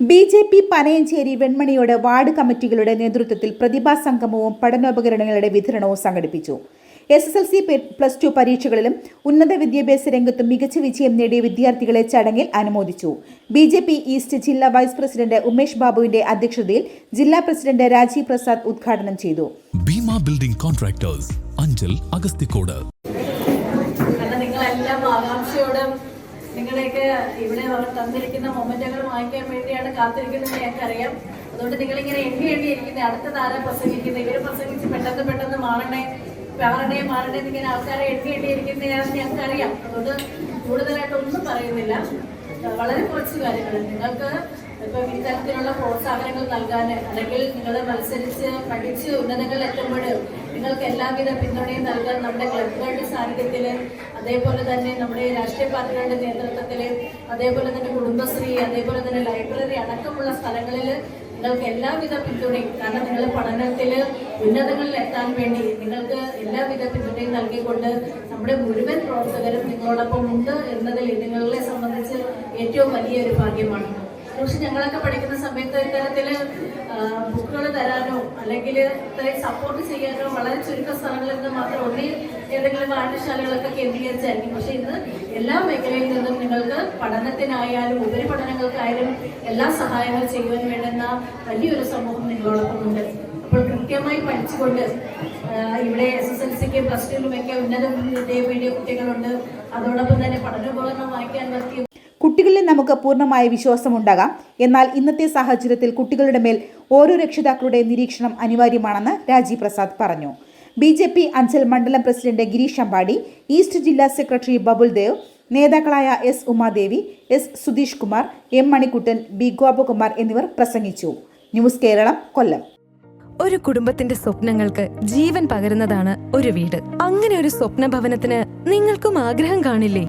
B J P Panayancheri വെൺമണിയോട് ward കമ്മിറ്റികളുടെ നേതൃത്വത്തിൽ പ്രതിഭാ സംഗമവും പഠനോപകരണങ്ങളുടെ വിതരണവും സംഘടിപ്പിച്ചു. S S L C plus two പരീക്ഷകളിലും ഉന്നത വിദ്യാഭ്യാസ രംഗത്തും മികച്ച വിജയം നേടിയ വിദ്യാർത്ഥികളെ ചടങ്ങിൽ അനുമോദിച്ചു. ബി ജെ പി ഈസ്റ്റ് ജില്ലാ വൈസ് പ്രസിഡന്റ് ഉമേഷ് ബാബുവിന്റെ അധ്യക്ഷതയിൽ ജില്ലാ പ്രസിഡന്റ് രാജീവ് പ്രസാദ് ഉദ്ഘാടനം ചെയ്തു. Bhima building contractors Anchal Agasthikode. നിങ്ങളെയൊക്കെ ഇവിടെ തന്നിരിക്കുന്ന മൊമെന്റുകൾ വാങ്ങിക്കാൻ വേണ്ടിയാണ് കാത്തിരിക്കുന്നത് ഞങ്ങൾക്കറിയാം. അതുകൊണ്ട് നിങ്ങളിങ്ങനെ എണ്ണി എണ്ണി ഇരിക്കുന്നത് അടുത്ത താരം പ്രസംഗിക്കുന്നത് ഇവർ പ്രസംഗിച്ച് പെട്ടെന്ന് പെട്ടെന്ന് മാറണേ മാറണേ മാറണേ എന്നിങ്ങനെ ആൾക്കാരെ എണ്ണി എണ്ണി ഇരിക്കുന്ന ഞങ്ങൾക്ക് അറിയാം അതുകൊണ്ട് കൂടുതലായിട്ടൊന്നും പറയുന്നില്ല. വളരെ കുറച്ച് കാര്യങ്ങൾ. നിങ്ങൾക്ക് ഇപ്പം ഇത്തരത്തിലുള്ള പ്രോത്സാഹനങ്ങൾ നൽകാൻ അല്ലെങ്കിൽ നിങ്ങൾ മത്സരിച്ച് പഠിച്ച് ഉന്നതങ്ങളിൽ എത്തുമ്പോൾ നിങ്ങൾക്ക് എല്ലാവിധ പിന്തുണയും നൽകാൻ നമ്മുടെ ക്ലബുകളുടെ സാന്നിധ്യത്തിൽ അതേപോലെ തന്നെ നമ്മുടെ രാഷ്ട്രീയ പാർട്ടികളുടെ നേതൃത്വത്തിൽ അതേപോലെ തന്നെ കുടുംബശ്രീ അതേപോലെ തന്നെ ലൈബ്രറി അടക്കമുള്ള സ്ഥലങ്ങളിൽ നിങ്ങൾക്ക് എല്ലാവിധ പിന്തുണയും കാരണം നിങ്ങൾ പഠനത്തിൽ ഉന്നതങ്ങളിൽ എത്താൻ വേണ്ടി നിങ്ങൾക്ക് എല്ലാവിധ പിന്തുണയും നൽകിക്കൊണ്ട് നമ്മുടെ മുഴുവൻ പ്രവർത്തകരും നിങ്ങളോടൊപ്പം ഉണ്ട് എന്നതിൽ നിങ്ങളെ സംബന്ധിച്ച് ഏറ്റവും വലിയൊരു ഭാഗ്യമാണ്. പക്ഷെ ഞങ്ങളൊക്കെ പഠിക്കുന്ന സമയത്ത് ഇത്തരത്തിൽ ബുക്കുകൾ തരാനോ അല്ലെങ്കിൽ സപ്പോർട്ട് ചെയ്യാനോ വളരെ ചുരുക്ക സ്ഥലങ്ങളിൽ നിന്ന് മാത്രം ഒന്നേ ഏതെങ്കിലും വായനശാലകളൊക്കെ കേന്ദ്രീകരിച്ചായിരിക്കും. പക്ഷെ ഇന്ന് എല്ലാ മേഖലയിൽ നിന്നും നിങ്ങൾക്ക് പഠനത്തിനായാലും ഉപരിപഠനങ്ങൾക്കായാലും എല്ലാ സഹായങ്ങളും ചെയ്യുവാൻ വേണ്ടുന്ന വലിയൊരു സമൂഹം നിങ്ങളോടൊപ്പം ഉണ്ട്. അപ്പോൾ കൃത്യമായി പഠിച്ചുകൊണ്ട് ഇവിടെ എസ് എസ് എൽ സിക്ക് പ്ലസ് ടുവിലുമൊക്കെ ഉന്നത കുട്ടികളുണ്ട്. അതോടൊപ്പം തന്നെ പഠനോപകരണം വായിക്കാൻ നിർത്തിയ കുട്ടികളിൽ നമുക്ക് പൂർണമായ വിശ്വാസമുണ്ടാകാം എന്നാൽ ഇന്നത്തെ സാഹചര്യത്തിൽ കുട്ടികളുടെ മേൽ ഓരോ രക്ഷിതാക്കളുടെ നിരീക്ഷണം അനിവാര്യമാണെന്ന് രാജീവ് പ്രസാദ് പറഞ്ഞു. ബി ജെ പി അഞ്ചൽ മണ്ഡലം പ്രസിഡന്റ് ഗിരീഷ് അമ്പാടി ഈസ്റ്റ് ജില്ലാ സെക്രട്ടറി ബബുൽ ദേവ് നേതാക്കളായ S Umadevi S Sudheesh Kumar M Manikuttan B Gopakumar എന്നിവർ പ്രസംഗിച്ചു. ന്യൂസ് കേരളം കൊല്ലം. ഒരു കുടുംബത്തിന്റെ സ്വപ്നങ്ങൾക്ക് ജീവൻ പകരുന്നതാണ് ഒരു വീട്. അങ്ങനെ ഒരു സ്വപ്ന ഭവനത്തിന് നിങ്ങൾക്കും ആഗ്രഹം കാണില്ലേ?